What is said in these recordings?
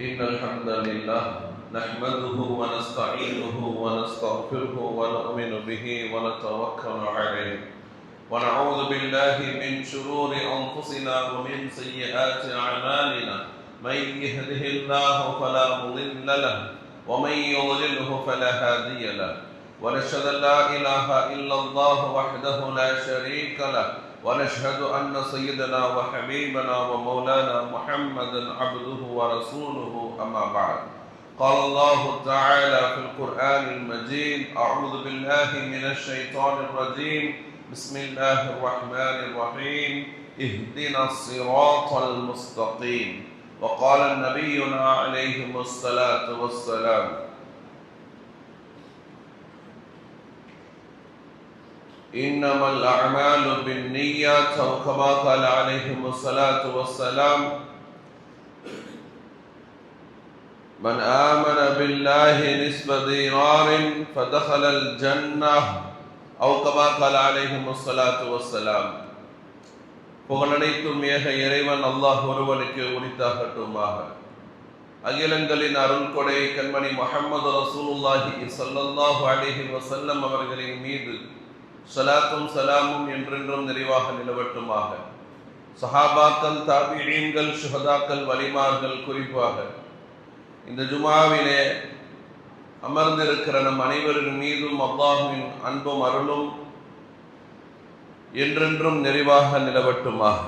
إن الحمد لله نحمده ونستعينه ونستغفره ونؤمن به ونتوكل عليه. ونعوذ بالله من شرور أنفسنا ومن سيئات أعمالنا. من يهده الله فلا مضل له ومن يضلله فلا هادي له. ونشهد أن لا إله إلا الله وحده لا شريك له. ونشهد أن سيدنا وحبيبنا ومولانا محمدا عبده ورسوله أما بعد. قال الله تعالى في القرآن المجيد أعوذ بالله من الشيطان الرجيم. بسم الله الرحمن الرحيم. اهدنا الصراط المستقيم. وقال نبينا عليه الصلاة والسلام إنما الأعمال بالنيات أو كما قال عليهم الصلاة والسلام من آمن بالله نسب دينار فدخل الجنة أو كما قال عليهم الصلاة والسلام புகழனைத்தும் ஏக இறைவன் அல்லாஹ் ஒருவனுக்கு உரித்தாகட்டுமாக அகிலங்களின் அருள் கொடை கண்மணி முஹம்மது ரசூலுல்லாஹி ஸல்லல்லாஹு அலைஹி வஸல்லம் அவர்களின் மீது சலாத்தும் சலாமும் என்றென்றும் நிறைவாக நிலவட்டுமாக. சஹாபாக்கள் தாபிழீன்கள் சுஹதாக்கள் வலிமார்கள் குறிப்பாக. இந்த ஜுமாவிலே அமர்ந்திருக்கிற நம் அனைவரின் மீதும் அல்லாஹுவின் அன்பும் அருளும் என்றென்றும் நிறைவாக நிலவட்டுமாக.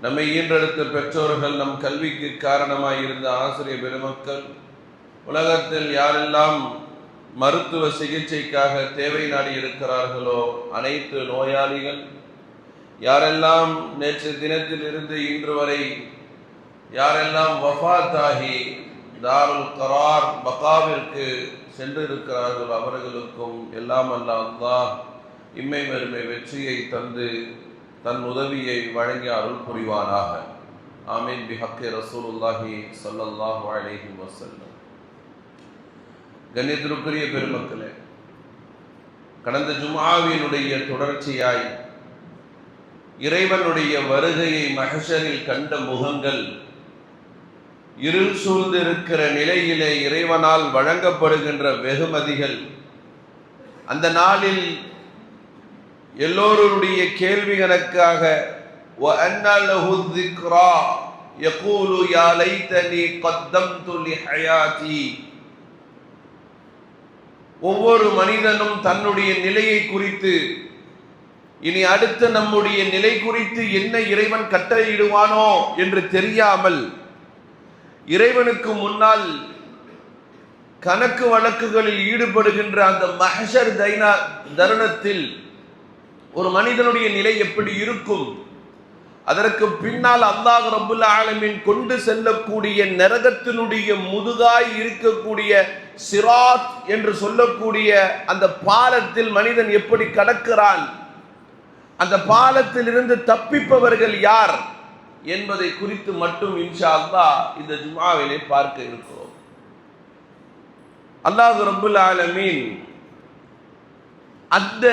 நம்மை ஈன்றெடுத்த பெற்றோர்கள் நம் கல்விக்கு காரணமாய் இருந்த ஆசிரியர் பெருமக்கள் உலகத்தில் யாரெல்லாம் மருத்துவ சிகிச்சைக்காக தேவை நாடி இருக்கிறார்களோ அனைத்து நோயாளிகள்? யாரெல்லாம் நேற்று தினத்தில் இருந்து இன்று வரை யாரெல்லாம் வஃத்தாகி தாருல் கரார் பகாவிற்கு சென்றிருக்கிறார்கள் அவர்களுக்கும் எல்லாம் அல்ல அல்லாஹ் இம்மை மறுமை வெற்றியை தந்து தன் உதவியை வழங்கி அருள் புரிவானாக. ஆமீன். பிஹக்கே ரசூலுல்லாஹி ஸல்லல்லாஹு அலைஹி வசல்லம் கண்ணியத்திற்குரிய பெருமக்களே கடந்த ஜுமாவினுடைய தொடர்ச்சியாய் இறைவனுடைய வருகையை மகஷரில் கண்ட முகங்கள் இருள் சூழ்ந்திருக்கிற நிலையிலே இறைவனால் வழங்கப்படுகின்ற வெகுமதிகள் அந்த நாளில் எல்லோருடைய கேள்வி கணக்காக وَأَنَّ لَهُ الذِّكْرَى يَقُولُ يَا لَيْتَنِي قَدَّمْتُ لِحَيَاتِي ஒவ்வொரு மனிதனும் தன்னுடைய நிலையை குறித்து இனி அடுத்த நம்முடைய நிலை குறித்து என்ன இறைவன் கட்டளையிடுவானோ என்று தெரியாமல் இறைவனுக்கு முன்னால் கணக்கு வழக்குகளில் ஈடுபடுகின்ற அந்த மஹஷர் தைனா தருணத்தில் ஒரு மனிதனுடைய நிலை எப்படி இருக்கும்? அதற்கு பின்னால் அல்லாஹ் ரபுல் ஆலமின் கொண்டு செல்லக்கூடிய நரகத்தினுடைய முதுகாய் இருக்கக்கூடிய சிராத் என்று சொல்லக்கூடிய அந்த பாலத்தில் மனிதன் எப்படி கடக்கிறான்? அந்த பாலத்தில் இருந்து தப்பிப்பவர்கள் யார் என்பதை குறித்து மட்டும் இன்ஷா அல்லா இந்த ஜுமாவிலே பார்க்க இருக்கிறோம். அல்லாஹ் ரபுல் ஆலமீன் அந்த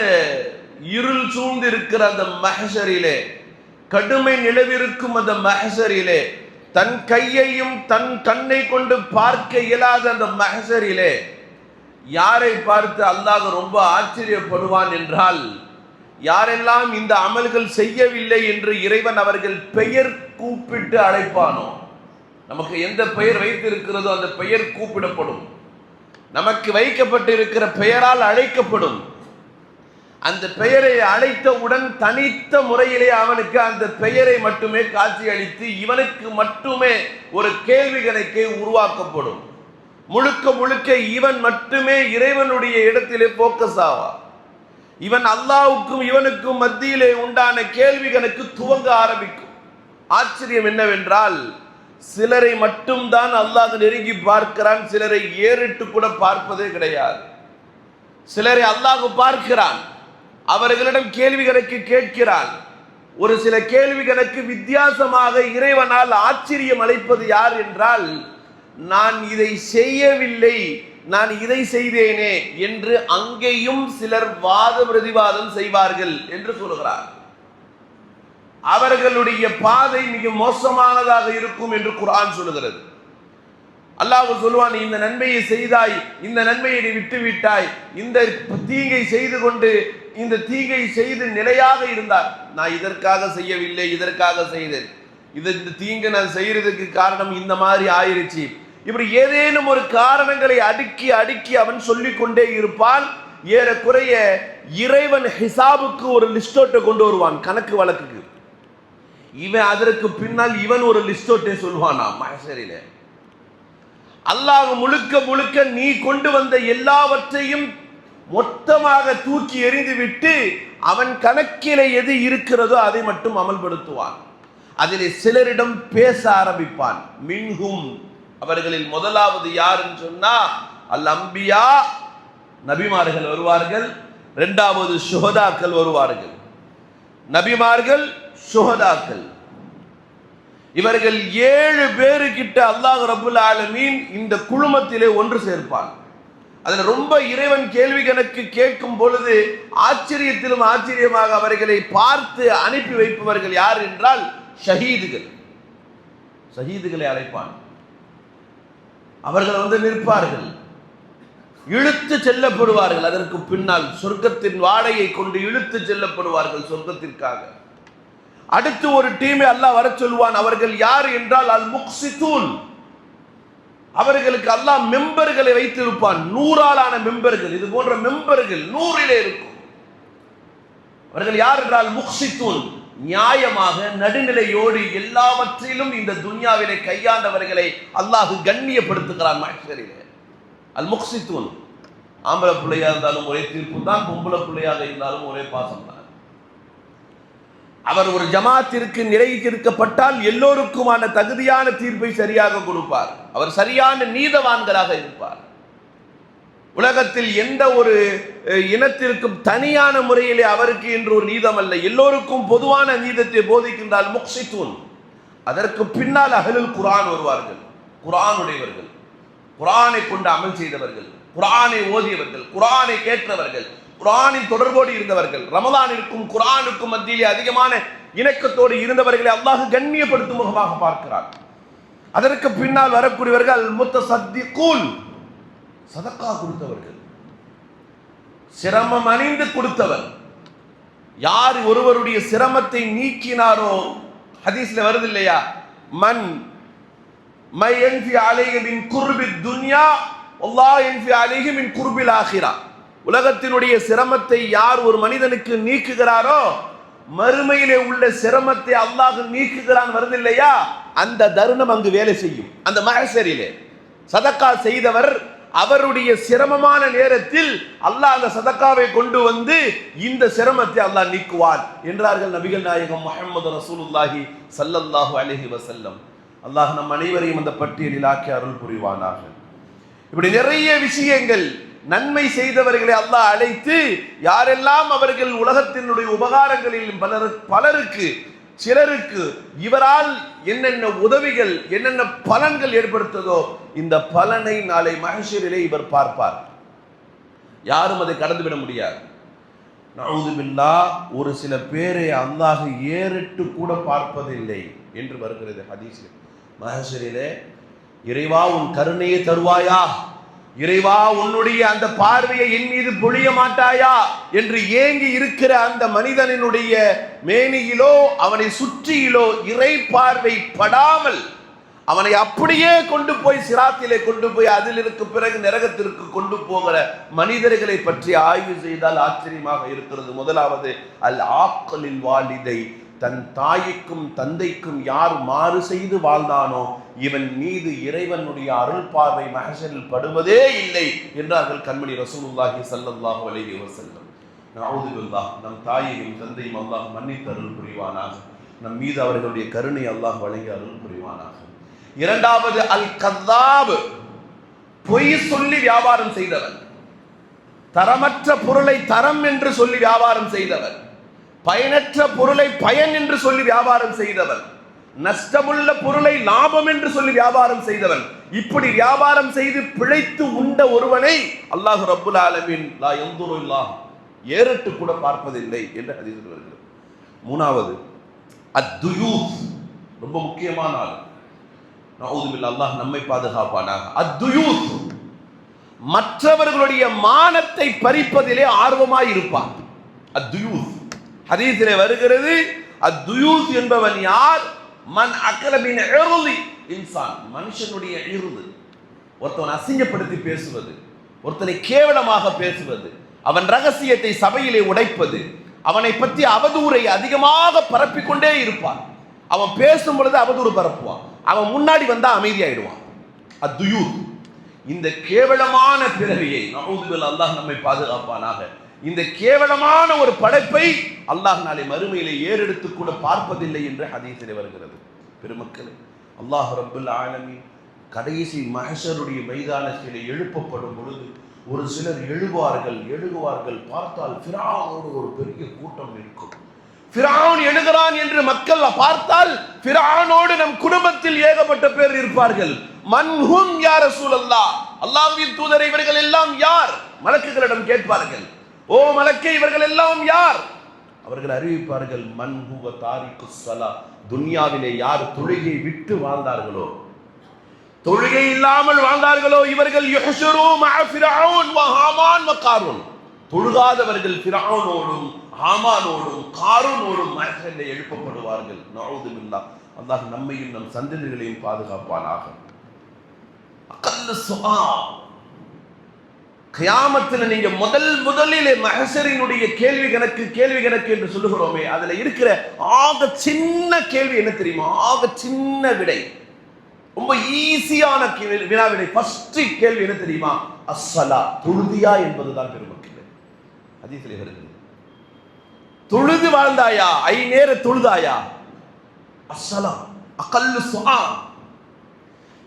இருள் சூழ்ந்திருக்கிற அந்த மஹஷரிலே கடுமை நிலவிருக்கும் அந்த மஹசரிலே தன் கையையும் தன் கண்ணை கொண்டு பார்க்க இயலாத அந்த மஹசரிலே யாரை பார்த்து அல்லாஹ் ரொம்ப ஆச்சரியப்படுவான் என்றால் யாரெல்லாம் இந்த அமல்கள் செய்யவில்லை என்று இறைவன் அவர்கள் பெயர் கூப்பிட்டு அழைப்பானோ நமக்கு எந்த பெயர் வைத்திருக்கிறதோ அந்த பெயர் கூப்பிடப்படும். நமக்கு வைக்கப்பட்டிருக்கிற பெயரால் அழைக்கப்படும். அந்த பெயரை அழைத்தவுடன் தனித்த முறையிலே அவனுக்கு அந்த பெயரை மட்டுமே காட்சி அளித்து இவனுக்கு மட்டுமே ஒரு கேள்வி கணக்கை உருவாக்கப்படும். முழுக்க முழுக்க இவன் மட்டுமே இறைவனுடைய இடத்திலே போக்கஸ் ஆவா? இவன் அல்லாவுக்கும் இவனுக்கும் மத்தியிலே உண்டான கேள்வி கணக்கு துவங்க ஆரம்பிக்கும். ஆச்சரியம் என்னவென்றால் சிலரை மட்டும்தான் அல்லாஹ் நெருங்கி பார்க்கிறான் சிலரை ஏறிட்டு கூட பார்ப்பதே கிடையாது. சிலரை அல்லாஹ் பார்க்கிறான். அவர்களிடம் கேள்விகளுக்கு கேட்கிறான் ஒரு சில கேள்விகளுக்கு வித்தியாசமாக இறைவனால் ஆச்சரியம் அளிப்பது யார் என்றால் நான் இதை செய்யவில்லை நான் இதை செய்தேனே என்று அங்கேயும் சிலர் வாத பிரதிவாதம் செய்வார்கள் என்று சொல்கிறார். அவர்களுடைய பாதை மிக மோசமானதாக இருக்கும் என்று குரான் சொல்லுகிறது. அல்லாஹ் சொல்லுவான் இந்த நன்மையை செய்தாய் இந்த நன்மையை விட்டு விட்டாய் இந்த தீங்கை செய்து கொண்டு இந்த தீங்கை செய்து நிலையாக இருந்தார். நான் இதற்காக செய்யவில்லை இதற்காக செய்தேன். இது இந்த தீங்கு நான் செய்யறதுக்கு காரணம் இந்த மாதிரி ஆயிருச்சு. இப்படி ஏதேனும் ஒரு காரணங்களை அடுக்கி அடுக்கி அவன் சொல்லிக் கொண்டே இருப்பான். ஏறக்குறைய இறைவன் ஹிசாபுக்கு ஒரு லிஸ்டோட்டை கொண்டு வருவான் கணக்கு வழக்குக்கு. இவன் அதற்கு பின்னால் இவன் ஒரு லிஸ்டோட்டை சொல்லுவானா மகசரில அல்லாஹ் முழுக்க முழுக்க நீ கொண்டு வந்த எல்லாவற்றையும் மொத்தமாக தூக்கி எறிந்து விட்டு அவன் கணக்கிலே எது இருக்கிறதோ அதை மட்டும் அமல்படுத்துவான். அதிலே சிலரிடம் பேச ஆரம்பிப்பான். மின்ஹும். அவர்களில் முதலாவது யாருன்னு சொன்னா அல் அம்பியா நபிமார்கள் வருவார்கள். இரண்டாவது சுகதாக்கள் வருவார்கள். நபிமார்கள் சுகதாக்கள் இவர்கள் ஏழு பேரு கிட்ட அல்லாஹ் ரபுல் ஆலமீன் இந்த குழுமத்திலே ஒன்று சேர்ப்பான். அதில் ரொம்ப இறைவன் கேள்வி கணக்கு கேட்கும் பொழுது ஆச்சரியத்திலும் ஆச்சரியமாக அவர்களை பார்த்து அனுப்பி வைப்பவர்கள் யார் என்றால் ஷஹீதுகள். ஷஹீதுகளை அழைப்பான். அவர்கள் வந்து நிற்பார்கள். இழுத்து செல்லப்படுவார்கள். அதற்கு பின்னால் சொர்க்கத்தின் வாடையை கொண்டு இழுத்து செல்லப்படுவார்கள் சொர்க்கத்திற்காக. அடுத்து ஒரு டீமை அல்லாஹ் வர சொல்வான் அவர்கள் யார் என்றால் அல் முக்சிதூன் அவர்களுக்கு அல்லாஹ் மெம்பர்களை வைத்திருப்பான். நூறாலான மெம்பர்கள். இது போன்ற மெம்பர்கள் நூறிலே இருக்கும். அவர்கள் யார் என்றால் முக்சித்தூன். நியாயமாக நடுநிலையோடு எல்லாவற்றிலும் இந்த துன்யாவிலே கையாண்டவர்களை அல்லாஹ் கண்ணியப்படுத்துகிறான் மகேஸ்வரிலே அல் முக்சித்தூன். ஆம்பளை பிள்ளையா இருந்தாலும் ஒரே தீர்ப்பு தான் பொம்பளை பிள்ளையாக இருந்தாலும் ஒரே பாசம் தான் அவர் ஒரு ஜமாத்திற்கு நிலைத்திருக்கப்பட்டால் எல்லோருக்குமான தகுதியான தீர்ப்பை சரியாக கொடுப்பார். அவர் சரியான நீதவான்களாக இருப்பார். உலகத்தில் எந்த ஒரு இனத்திற்கும் தனியான முறையிலே அவருக்கு என்று ஒரு நீதம் அல்ல எல்லோருக்கும் பொதுவான நீதத்தை போதிக்கின்றால் முக்சித்தூன் அதற்கு பின்னால் அகலில் குரான் வருவார்கள். குரானுடையவர்கள் குரானை கொண்டு அமல் செய்தவர்கள். குரானை ஓதியவர்கள். குரானை கேட்டவர்கள் குரானின் தொடர்போடு இருந்தவர்கள் ரமதானிற்கும் குரானுக்கும் மத்தியிலே அதிகமான இணக்கத்தோடு இருந்தவர்களை அல்லாஹ் கண்ணியப்படுத்தும் முகமாக பார்க்கிறார் அதற்கு பின்னால் வரக்கூடியவர்கள் முத்த சத்தி கூல் சதக்கா கொடுத்தவர்கள். சிரமம் அணிந்து கொடுத்தவர். யார் ஒருவருடைய சிரமத்தை நீக்கினாரோ ஹதீஸ்ல வருது இல்லையா? மன் மை என்ஃபி அலைஹி குர்பி துன்யா அல்லாஹ் என்ஃபி அலைஹி மின் குர்பில் ஆகிரா. உலகத்தினுடைய சிரமத்தை யார் ஒரு மனிதனுக்கு நீக்குகிறாரோ மறுமையிலே உள்ள சிரமத்தை அல்லாஹ் நீக்குகிறான் வருது இல்லையா அந்த தருணம் அங்கு வேலை செய்யும். அந்த மகசரிலே சதக்கா செய்தவர் அவருடைய சிரமமான நேரத்தில் அல்லாஹ் அந்த சதக்காவை கொண்டு வந்து இந்த சிரமத்தை அல்லாஹ் நீக்குவார் என்றார்கள் நபிகள் நாயகம் முகமது ரசூலுல்லாஹி சல்லல்லாஹு அலஹி வசல்லம் அல்லாஹ் நம் அனைவரையும் அந்த பட்டியலில் ஆக்கி அருள் புரிவானாக. இப்படி நிறைய விஷயங்கள் நன்மை செய்தவர்களை அல்லாஹ் அழைத்து யாரெல்லாம் அவர்கள் உலகத்தினுடைய உபகாரங்களில் பலர் பலருக்கு சிலருக்கு இவரால் என்னென்ன உதவிகள் என்னென்ன பலன்கள் ஏற்படுத்ததோ இந்த பலனை நாளை மகஷரிலே இவர் பார்ப்பார். யாரும் அதை கடந்துவிட முடியாது. நவுதுபில்லா ஒரு சில பேரை அல்லாஹ் ஏறிட்டு கூட பார்ப்பதில்லை என்று வருகிறது ஹதீஸில். மகேஷரிலே இறைவா உன் கருணையை தருவாயா? இறைவா உன்னுடைய அந்த பார்வையை என் மீது பொழிய மாட்டாயா? என்று ஏங்கி இருக்கிற அந்த மனிதனினுடைய மேனியிலோ அவனை சுற்றியிலோ இறை பார்வை படாமல் அவனை அப்படியே கொண்டு போய் சிராத்திலே கொண்டு போய் அதிலிருக்கு பிறகு நரகத்திற்கு கொண்டு போகிற மனிதர்களை பற்றி ஆய்வு செய்தால் ஆச்சரியமாக இருக்கிறது. முதலாவது அல் ஆக்கலில் வாலிதை தன் தாய்க்கும் தந்தைக்கும் யார் மாறு செய்து வாழ்ந்தானோ இவன் மீது இறைவனுடைய அருள் பார்வை மகசரில் படுவதே இல்லை என்றார்கள் கண்மணி ரசூலுல்லாஹி ஸல்லல்லாஹு அலைஹி வசல்லம் நவுதுபில்லாஹ் நம் தாயையும் தந்தையும் அல்லாஹ் மன்னித்து அருள் புரிவானாக. நம் மீது அவர்களுடைய கருணை அல்லாஹ் வழங்கி அருள் புரிவானாக. இரண்டாவது அல் கதாபு பொய் சொல்லி வியாபாரம் செய்தவன். தரமற்ற பொருளை தரம் என்று சொல்லி வியாபாரம் செய்தவன். பயனற்ற பொருளை பயன் என்று சொல்லி வியாபாரம் செய்தவன். நஷ்டமுள்ள பொருளை லாபம் என்று சொல்லி வியாபாரம் செய்தவன். இப்படி வியாபாரம் செய்து பிழைத்து உண்ட ஒருவனை அல்லாஹ் ரபுல் ஆலமின் லா எந்தூரும் இல்லாஹ் ஏறிட்டு கூட பார்ப்பதில்லை என்று ஹதீஸில் வருகிறது. மூணாவது அத்துயூஸ் ரொம்ப முக்கியமான ஆள். நவுதுபில் அல்லாஹ் நம்மை பாதுகாப்பானாக. அத்துயூத். மற்றவர்களுடைய மானத்தை பறிப்பதிலே ஆர்வமாய் இருப்பான். அத்துயூத். ஹதீஸிலே வருகிறது அத்துயூத் என்பவன் யார்? மன் அக்கலமின் எழுதி இன்சான் மனுஷனுடைய இறுது. ஒருத்தவன் அசிங்கப்படுத்தி பேசுவது ஒருத்தனை கேவலமாக பேசுவது அவன் ரகசியத்தை சபையிலே உடைப்பது அவனை பற்றி அவதூரை அதிகமாக பரப்பிக்கொண்டே இருப்பான். அவன் பேசும் பொழுது அவதூறு பரப்புவான். அவன் முன்னாடி வந்தா அமைதியாயிடுவான். அத்துயூத் இந்த கேவலமான பிறவியை நவுதுபில் அல்லாஹ் நம்மை பாதுகாப்பானாக இந்த கேவலமான ஒரு படைப்பை அல்லாஹ் நாளை மறுமையிலே ஏறெடுத்து கூட பார்ப்பதில்லை என்று ஹதீசிலே வருகிறது. பெருமக்களே அல்லாஹ் ரபுல் ஆலமி கடைசி மகசருடைய மைதானத்திலே எழுப்பப்படும் பொழுது ஒரு சிலர் எழுவார்கள் எழுகுவார்கள் பார்த்தால் ஃபிராவோடு ஒரு பெரிய கூட்டம் இருக்கும் பிரான் எழுகிறான் என்று மக்கள் பார்த்தால் ஃபிரௌனோடு நம் குடும்பத்தில் ஏகப்பட்ட பேர் இருப்பார்கள். மன்ஹும் யார் சூழல்லா அல்லாஹ்வின் தூதர் இவர்கள் எல்லாம் யார்? மலக்குகளிடம் கேட்பார்கள். ஓ மலக்கே இவர்கள் எல்லாம் யார்? அவர்கள் அறிவிப்பார்கள் மன்ஹுவ தாரிக்கு சலா துன்யாவிலே யார் தொழுகை விட்டு வாழ்ந்தார்களோ? தொழுகை இல்லாமல் வாழ்ந்தார்களோ? இவர்கள் யுஹ்ஷரு மஅ வ ஹாமான் வ காரூன். தொழுகாதவர்கள் ஃபிரௌனோடும் ஹாமானோடும் காரூனோடும் மகரிலே எழுப்பப்படுவார்கள். நவுது பில்லாஹ் அல்லாஹ் நம்மையும் நம் சந்ததிகளையும் பாதுகாப்பானாக. அக்கல்ல சுஆ கயாமத்தில் நீங்க முதல் முதலிலே மகசரினுடைய கேள்வி கணக்கு கேள்வி கணக்கு என்று சொல்லுகிறோமே அதுல இருக்கிற ஆக சின்ன கேள்வி என்ன தெரியுமா? ஆக சின்ன விடை. ரொம்ப ஈஸியான கேள்வி- வினா ஃபர்ஸ்ட் கேள்வி என்ன தெரியுமா? அஸ்ஸலா தொழுதியா என்பதுதான் பெருமக்கள். ஹதீஸிலே வருகிறது தொழுது வாழ்ந்தாயா? ஐ நேர தொழுதாயா? அஸ்ஸலா அகல்லு சுஆ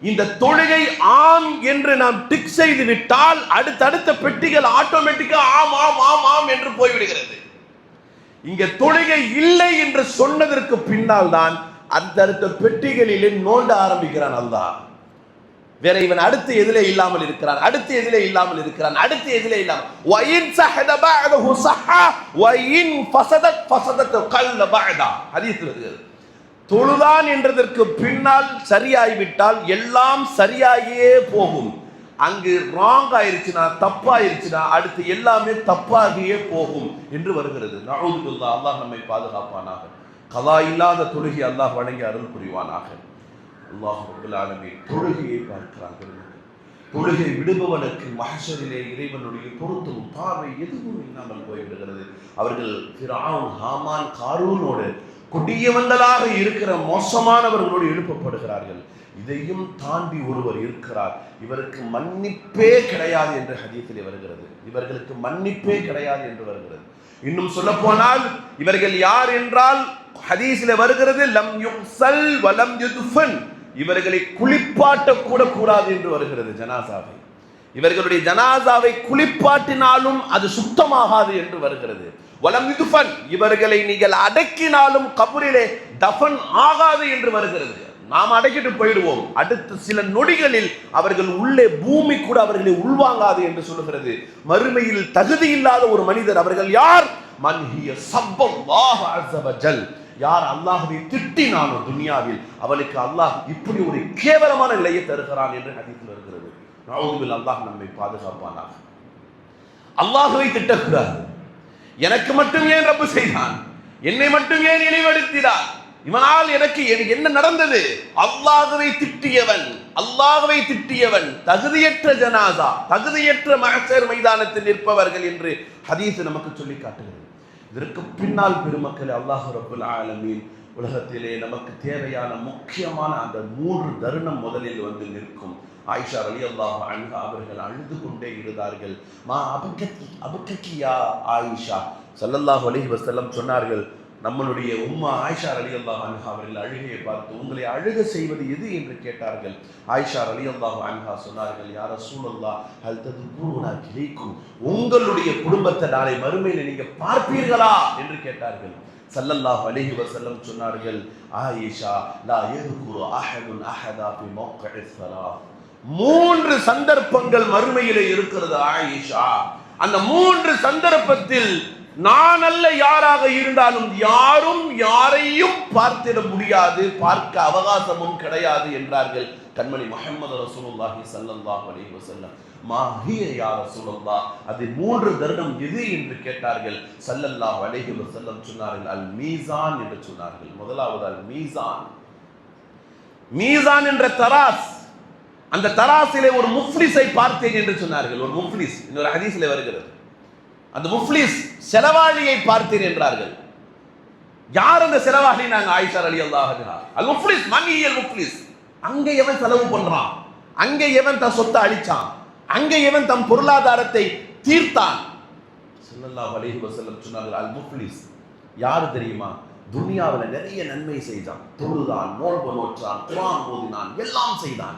இந்த தொழுகை ஆம் என்று நாம் டிக் செய்து விட்டால் அடுத்தடுத்த பெட்டிகள் ஆட்டோமேட்டிக்கா ஆம் ஆம் ஆம் ஆம் என்று போய்விடுகிறது. இங்க தொழுகை இல்லை என்று சொன்னதற்கு பின்னால் தான் அடுத்தடுத்த பெட்டிகளிலே நோண்ட ஆரம்பிக்கிறான் அல்லா வேற இவன் அடுத்து எதிலே இல்லாமல் இருக்கிறான் அடுத்து எதிலே இல்லாமல் இருக்கிறான் அடுத்து எதிலே இல்லாமல். வயின் சஹத பஅதஹு ஸஹா வயின் ஃபஸதத் ஃபஸதத் கல்ல பஅதா ஹதீஸ் வருகிறது. தொழுதான் என்றதற்கு பின்னால் சரியாகிவிட்டால் எல்லாம் சரியாகியே போகும். அங்கு ராங் ஆயிருச்சுன்னா தப்பாயிருச்சுன்னா அடுத்து எல்லாமே தப்பாகியே போகும் என்று வருகிறது. நவுதுல்லா அல்லாஹ் நம்மை பாதுகாப்பானாக. கலா இல்லாத தொழுகி அல்லாஹ் வழங்கி அருள் புரிவானாக. அல்லாஹ் ரபுல் தொழுகையை பார்க்கிறார்கள் தொழுகை விடுபவனுக்கு மகசரிலே இறைவனுடைய பொருத்தம் பார்வை எதுவும் இல்லாமல் போய்விடுகிறது. அவர்கள் ஹாமான் காரூனோடு கொடியவந்தலாக இருக்கிற மோசமானவர்களோடு எழுப்பப்படுகிறார்கள். இதையும் தாண்டி ஒருவர் இருக்கிறார். இவருக்கு மன்னிப்பே கிடையாது என்று ஹதீஸிலே வருகிறது. இவர்களுக்கு மன்னிப்பே கிடையாது என்று வருகிறது. இன்னும் சொல்ல போனால் இவர்கள் யார் என்றால் ஹதீஸில் வருகிறது லம் யுக்சல் வலம் யுதுஃபன் இவர்களை குளிப்பாட்ட கூட கூடாது என்று வருகிறது ஜனாசாவை. இவர்களுடைய ஜனாசாவை குளிப்பாட்டினாலும் அது சுத்தமாகாது என்று வருகிறது. வலம் யுத்ஃபன் இவர்களை நீங்கள் அடக்கினாலும் கபூரிலே தஃபன் ஆகாது என்று வருகிறது. நாம் அடக்கிட்டு போயிடுவோம். அடுத்த சில நொடிகளில் அவர்கள் உள்ளே பூமி கூட அவர்களை உள்வாங்காது என்று சொல்லுகிறது. மறுமையில் தகுதி இல்லாத ஒரு மனிதர் அவர்கள் யார்? மன்ஹிய சப்பம் அஸ்ஸ யார் அல்லாஹுவை திட்டினானோ துனியாவில் அவனுக்கு அல்லாஹ் இப்படி ஒரு கேவலமான நிலையை தருகிறான் என்று ஹதீஸில் வருகிறது. அல்லாஹ் நம்மை பாதுகாப்பானாக. அல்லாஹுவை திட்டக்கூடாது. எனக்கு மட்டும் ஏன் ரப்பு செய்தான்? என்னை மட்டும் ஏன் இழிவடுத்தினார்? இவனால் எனக்கு என்ன நடந்தது? அல்லாகவே திட்டியவன் அல்லாகவே திட்டியவன் தகுதியற்ற ஜனாதா தகுதியற்ற மகசர் மைதானத்தில் நிற்பவர்கள் என்று ஹதீஸ் நமக்கு சொல்லி காட்டுகிறது. இதற்கு பின்னால் பெருமக்கள் அல்லாஹ் ரபுல் ஆலமீன் உலகத்திலே நமக்கு தேவையான முக்கியமான அந்த மூன்று தருணம் முதலில் வந்து நிற்கும். ஆயிஷா அலி அல்லாஹ் அன்ஹா அவர்கள் அழுது கொண்டே இருந்தார்கள். மா அபக்கி அபக்கக்கியா ஆயிஷா? சல்லல்லாஹ் அலி வசல்லம் சொன்னார்கள் நம்மளுடைய உம்மா ஆயிஷா அலி அல்லாஹ் அன்ஹா அவர்கள் அழுகையை பார்த்து உங்களை அழுக செய்வது எது? என்று கேட்டார்கள். ஆயிஷா அலி அல்லாஹ் அன்ஹா சொன்னார்கள் யார சூழல்லா ஹல் ததுக்குருனா கிடைக்கும் உங்களுடைய குடும்பத்தை நாளை மறுமையில் நீங்க பார்ப்பீர்களா? என்று கேட்டார்கள். சல்லல்லாஹ் அலிஹி வசல்லம் சொன்னார்கள் ஆயிஷா லா யதுகுரு அஹதுன் அஹதா பி மௌகிஇஸ் ஸலாத் மூன்று சந்தர்ப்பங்கள் மறுமையில இருக்கிறது ஆயிஷா. அந்த மூன்று சந்தர்ப்பத்தில் நான் அல்ல யாராக இருந்தாலும் யாரும் யாரையும் பார்த்திட முடியாது பார்க்க அவகாசமும் கிடையாது என்றார்கள் கண்மணி முகமது ரசூலுல்லாஹி ஸல்லல்லாஹு அலைஹி வஸல்லம். மாஹிய யா ரசூலுல்லாஹ்? அது மூன்று தருணம் எது என்று கேட்டார்கள். ஸல்லல்லாஹு அலைஹி வஸல்லம் சொன்னார்கள் அல் மீசான் என்று சொன்னார்கள். முதலாவது அல் மீசான் மீசான் என்ற தராஸ். அந்த தராசிலே ஒரு முஃப்லிஸை பார்த்தேன் என்று சொன்னார்கள். ஒரு முஃப்லிஸ் இன்னொரு ஹதீஸில் வருகிறது. அந்த முஃப்லிஸ் செலவாளியை பார்த்தேன் என்றார்கள். யார் அந்த செலவாளி? நாங்க ஆயிஷார் அலி அல்லாஹ் அல் முஃப்லிஸ் மன்னியல் முஃப்லிஸ். அங்க எவன் செலவு பண்றான்? அங்க எவன் தன் சொத்தை அழிச்சான்? அங்க எவன் தன் பொருளாதாரத்தை தீர்த்தான்? ஸல்லல்லாஹு அலைஹி வஸல்லம் சொன்னார்கள் அல் முஃப்லிஸ் யார் தெரியுமா? துனியாவில் நிறைய நன்மை செய்தான். தொழுதான் நோன்பு நோற்றான் குரான் ஓதினான் எல்லாம் செய்தான்.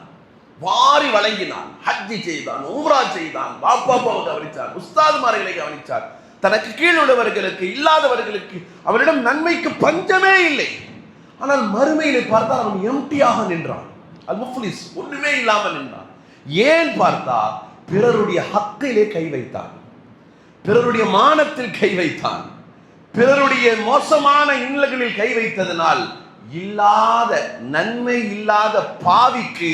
வாரி வழங்கினான். ஹஜ்ஜி செய்தான் உம்ரா செய்தான் பாப்பாவை கவனித்தார் உஸ்தாதுமார்களை கவனித்தார் தனக்கு கீழ் உள்ளவர்களுக்கு இல்லாதவர்களுக்கு அவரிடம் நன்மைக்கு பஞ்சமே இல்லை. ஆனால் மறுமையிலே பார்த்தால் அவன் எம்டியாக நின்றான். அல் முஃப்லிஸ் ஒன்றுமே இல்லாமல் நின்றான். ஏன் பார்த்தா பிறருடைய ஹக்கிலே கை வைத்தான். பிறருடைய மானத்தில் கை வைத்தான். பிறருடைய மோசமான இன்னல்களில் கை வைத்ததனால் இல்லாத நன்மை இல்லாத பாவிக்கு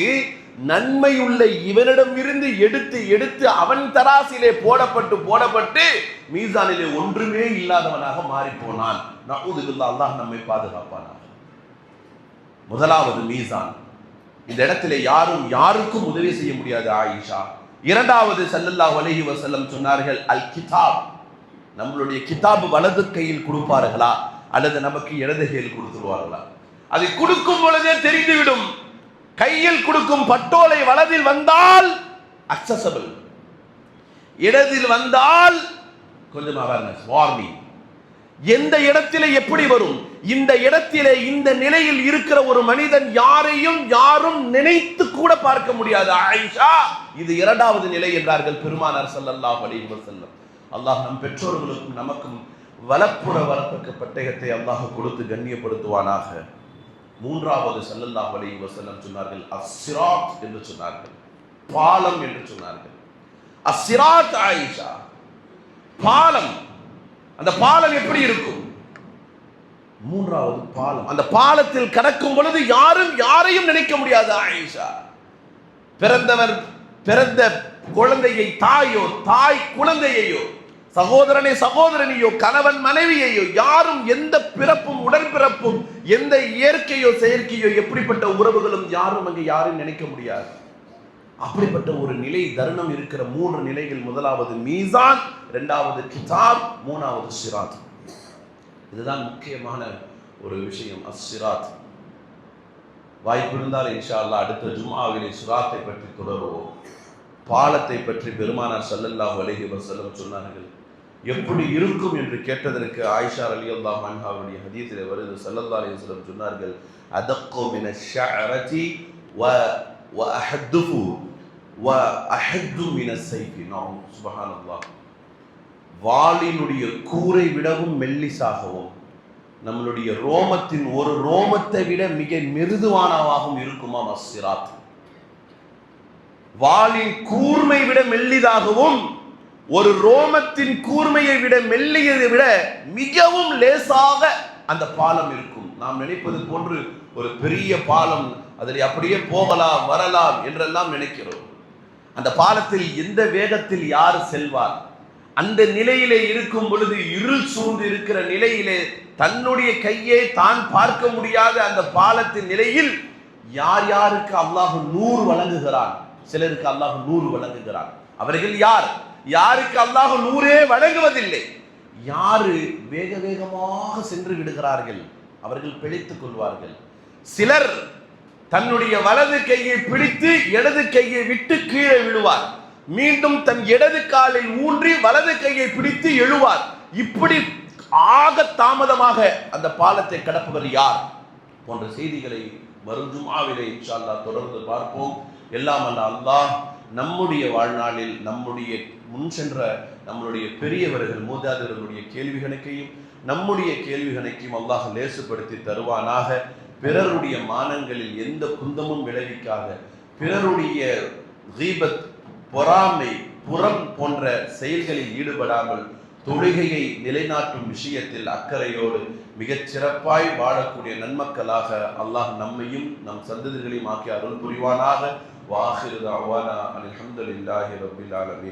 நன்மை உள்ள இவனிடம் இருந்து எடுத்து எடுத்து அவன் தராசிலே போடப்பட்டு போடப்பட்டு மீசானிலே ஒன்றுமே இல்லாதவனாக மாறி போனான் நவுதுபில்லா அல்லாஹ் நம்மை பாதுகாப்பானாக. முதலாவது மீசான். இந்த இடத்திலே யாரும் யாருக்கும் உதவி செய்ய முடியாது ஆயிஷா. இரண்டாவது சல்லல்லா வலகி வசல்லம் சொன்னார்கள் அல் கிதாப் நம்மளுடைய கிதாப் வலது கையில் கொடுப்பார்களா? அல்லது நமக்கு இடது கையில் கொடுத்துருவார்களா? அதை கொடுக்கும் பொழுதே தெரிந்துவிடும். கையில் கொடுக்கும் பட்டோலை வலதில் வந்தால் அக்சசபிள் இடதில் வந்தால் கொஞ்சம் அவேர்னஸ் வார்னிங் எந்த இடத்திலே எப்படி வரும்? இந்த இடத்திலே இந்த நிலையில் இருக்கிற ஒரு மனிதன் யாரையும் யாரும் நினைத்து கூட பார்க்க முடியாது. ஆயிஷா இது இரண்டாவது நிலை என்றார்கள் பெருமானார் சல்லல்லாஹ் அலைஹி வஸல்லம். அல்லாஹ் நம் பெற்றோர்களுக்கும் நமக்கும் வலப்புற வரப்புக்கு பட்டயத்தை அல்லாஹ் கொடுத்து கண்ணியப்படுத்துவானாக. மூன்றாவது ஸல்லல்லாஹு இவர் செல்லம் சொன்னார்கள் அசிராத் என்று சொன்னார்கள் பாலம் என்று சொன்னார்கள். அசிராத் ஆயிஷா பாலம் அந்த பாலம் எப்படி இருக்கும்? மூன்றாவது பாலம். அந்த பாலத்தில் கடக்கும் பொழுது யாரும் யாரையும் நினைக்க முடியாது ஆயிஷா. பிறந்தவர் பிறந்த குழந்தையை தாயோ தாய் குழந்தையையோ சகோதரனை சகோதரனையோ கணவன் மனைவியையோ யாரும் எந்த பிறப்பும் உடற்பிறப்பும் எந்த இயற்கையோ செயற்கையோ எப்படிப்பட்ட உறவுகளும் யாரும் அங்கே யாரும் நினைக்க முடியாது. அப்படிப்பட்ட ஒரு நிலை தருணம் இருக்கிற மூன்று நிலைகள். முதலாவது மீசான் இரண்டாவது கிதாப் மூணாவது சிராத். இதுதான் முக்கியமான ஒரு விஷயம் அஸ்ஸிராத் வாய்ப்பு இருந்தால் இன்ஷா அல்லாஹ் அடுத்த ஜுமாவிலே சுராத்தை பற்றி தொடருவோம். பாலத்தை பற்றி பெருமானார் சல்லல்லாஹு அலைஹி வசல்லம் சொன்னார்கள் எப்படி இருக்கும் என்று கேட்டதற்கு ஆயிஷா ரலியல்லாஹு அன்ஹா அவருடைய ஹதீஸிலே வருது. சல்லல்லா அலி சொல்லம் சொன்னார்கள் அதக்கோ மின வ வ அஹத்துஃபு வ அஹத்து மின நாம் நம் சுப்ஹானல்லாஹ். வாளினுடைய கூரை விடவும் மெல்லிசாகவும் நம்மளுடைய ரோமத்தின் ஒரு ரோமத்தை விட மிக மிருதுவானவாகவும் இருக்குமா? மஸ்ஸிராத் வாளின் கூர்மை விட மெல்லிதாகவும் ஒரு ரோமத்தின் கூர்மையை விட மெல்லியதை விட மிகவும் லேசாக அந்த பாலம் இருக்கும். நாம் நினைப்பது போன்று ஒரு பெரிய பாலம் அதில் அப்படியே போகலாம் வரலாம் என்றெல்லாம் நினைக்கிறோம். அந்த பாலத்தில் எந்த வேகத்தில் யார் செல்வார்? அந்த நிலையிலே இருக்கும் பொழுது இருள் சூழ்ந்து இருக்கிற நிலையிலே தன்னுடைய கையை தான் பார்க்க முடியாத அந்த பாலத்தின் நிலையில் யார் யாருக்கு அல்லாஹு நூறு வழங்குகிறான்? சிலருக்கு அல்லாஹ் நூறு வழங்குகிறான். அவர்கள் யார்? யாருக்கு அல்லாஹ் நூறே வழங்குவதில்லை. யாரு வேக வேகமாக சென்று விடுகிறார்கள் அவர்கள் பிழைத்துக் கொள்வார்கள். சிலர் தன்னுடைய வலது கையை பிடித்து இடது கையை விட்டு கீழே விழுவார். மீண்டும் தன் இடது காலில் ஊன்றி வலது கையை பிடித்து எழுவார். இப்படி ஆக தாமதமாக அந்த பாலத்தை கடப்பவர் யார்? போன்ற செய்திகளை வரும் ஜுமாவிலே இன்ஷா தொடர்ந்து பார்ப்போம். எல்லாம் அல்ல அல்லாஹ் நம்முடைய வாழ்நாளில் நம்முடைய முன் சென்ற நம்மளுடைய பெரியவர்கள் மூதாதையர்களுடைய கேள்விகணைக்கையும் நம்முடைய கேள்விகணைக்கையும் அல்லாஹ் லேசுப்படுத்தி தருவானாக. பிறருடைய மானங்களில் எந்த குந்தமும் விளைவிக்காத பிறருடைய தீபத் பொறாமை புறம் போன்ற செயல்களில் ஈடுபடாமல் தொழுகையை நிலைநாட்டும் விஷயத்தில் அக்கறையோடு மிகச் சிறப்பாய் வாழக்கூடிய நன்மக்களாக அல்லாஹ் நம்மையும் நம் சந்ததிகளையும் ஆக்கி அருள் புரிவானாக. வாஹிரு அவானா அல்ஹம்துலில்லாஹி ரப்பில் ஆலமீன்